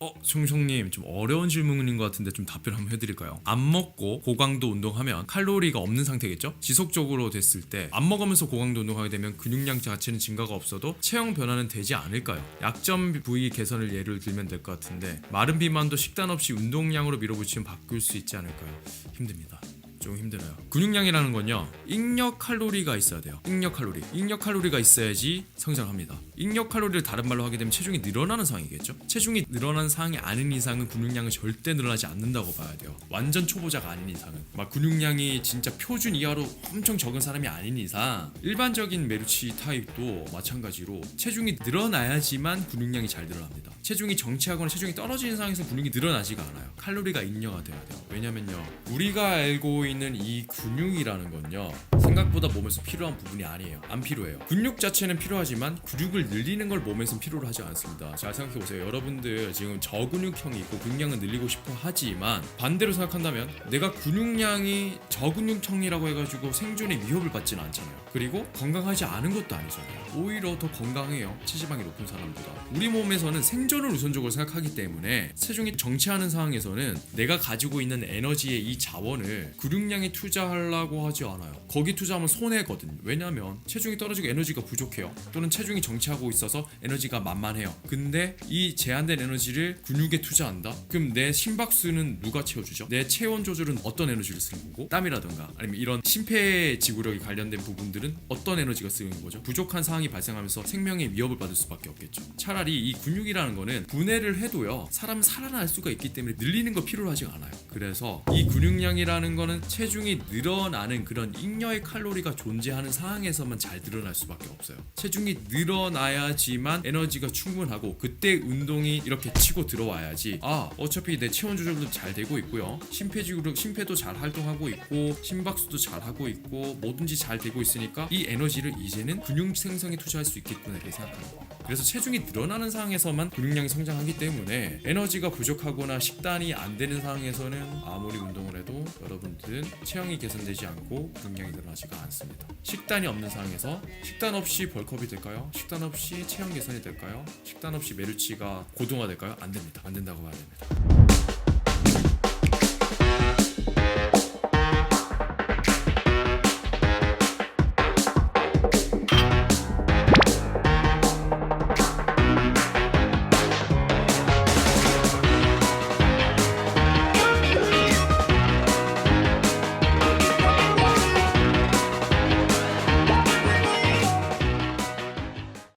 어, 총총님 좀 어려운 질문인 것 같은데 좀 답변 한번 해드릴까요? 안 먹고 고강도 운동하면 칼로리가 없는 상태겠죠? 지속적으로 됐을 때 안 먹으면서 고강도 운동하게 되면 근육량 자체는 증가가 없어도 체형 변화는 되지 않을까요? 약점 부위 개선을 예를 들면 될 것 같은데 마른 비만도 식단 없이 운동량으로 밀어붙이면 바꿀 수 있지 않을까요? 힘듭니다. 좀 힘들어요. 근육량이라는 건요. 잉여 칼로리가 있어야 돼요. 잉여 칼로리. 잉여 칼로리가 있어야지 성장합니다. 잉여 칼로리를 다른 말로 하게 되면 체중이 늘어나는 상황이겠죠. 체중이 늘어나는 상황이 아닌 이상은 근육량은 절대 늘어나지 않는다고 봐야 돼요. 완전 초보자가 아닌 이상은 막 근육량이 진짜 표준 이하로 엄청 적은 사람이 아닌 이상 일반적인 메르치 타입도 마찬가지로 체중이 늘어나야지만 근육량이 잘 늘어납니다. 체중이 정체하거나 체중이 떨어지는 상황에서 근육이 늘어나지가 않아요. 칼로리가 잉여가 돼야 돼요. 왜냐면요. 우리가 알고 있는 이 근육이라는 건요. 생각보다 몸에서 필요한 부분이 아니에요. 안 필요해요. 근육 자체는 필요하지만 근육을 늘리는 걸 몸에서 필요로 하지 않습니다. 잘 생각해 보세요. 여러분들 지금 저근육형이 있고 근육량을 늘리고 싶어 하지만 반대로 생각한다면 내가 근육량이 저근육형이라고 해가지고 생존에 위협을 받지는 않잖아요. 그리고 건강하지 않은 것도 아니잖아요. 오히려 더 건강해요. 체지방이 높은 사람보다. 우리 몸에서는 생존을 우선적으로 생각하기 때문에 체중이 정체하는 상황에서는 내가 가지고 있는 에너지의 이 자원을 근육량에 투자하려고 하지 않아요. 거기 투자하면 손해거든요. 왜냐하면 체중이 떨어지고 에너지가 부족해요. 또는 체중이 정체하고 있어서 에너지가 만만해요. 근데 이 제한된 에너지를 근육에 투자한다? 그럼 내 심박수는 누가 채워주죠? 내 체온 조절은 어떤 에너지를 쓰는 거고? 땀이라든가 아니면 이런 심폐 지구력이 관련된 부분들은 어떤 에너지가 쓰는 거죠? 부족한 상황이 발생하면서 생명의 위협을 받을 수밖에 없겠죠. 차라리 이 근육이라는 거는 분해를 해도요 사람 살아날 수가 있기 때문에 늘리는 거 필요로 하지 않아요. 그래서 이 근육량이라는 거는 체중이 늘어나는 그런 잉여의 칼로리가 존재하는 상황에서만 잘 늘어날 수밖에 없어요. 체중이 늘어나야지만 에너지가 충분하고 그때 운동이 이렇게 치고 들어와야지 아 어차피 내 체온 조절도 잘 되고 있고요 심폐지구력 심폐도 잘 활동하고 있고 심박수도 잘 하고 있고 뭐든지 잘 되고 있으니까 이 에너지를 이제는 근육 생성에 투자할 수 있겠구나 이렇게 생각하는 거예요. 그래서 체중이 늘어나는 상황에서만 근육량이 성장하기 때문에 에너지가 부족하거나 식단이 안 되는 상황에서는 아무리 운동을 해도 여러분들은 체형이 개선되지 않고 근육량이 늘어 나지가 않습니다. 식단이 없는 상황에서 식단 없이 벌크업이 될까요? 식단 없이 체형 개선이 될까요? 식단 없이 메르치가 고동화될까요? 안 됩니다. 안 된다고 봐야 됩니다.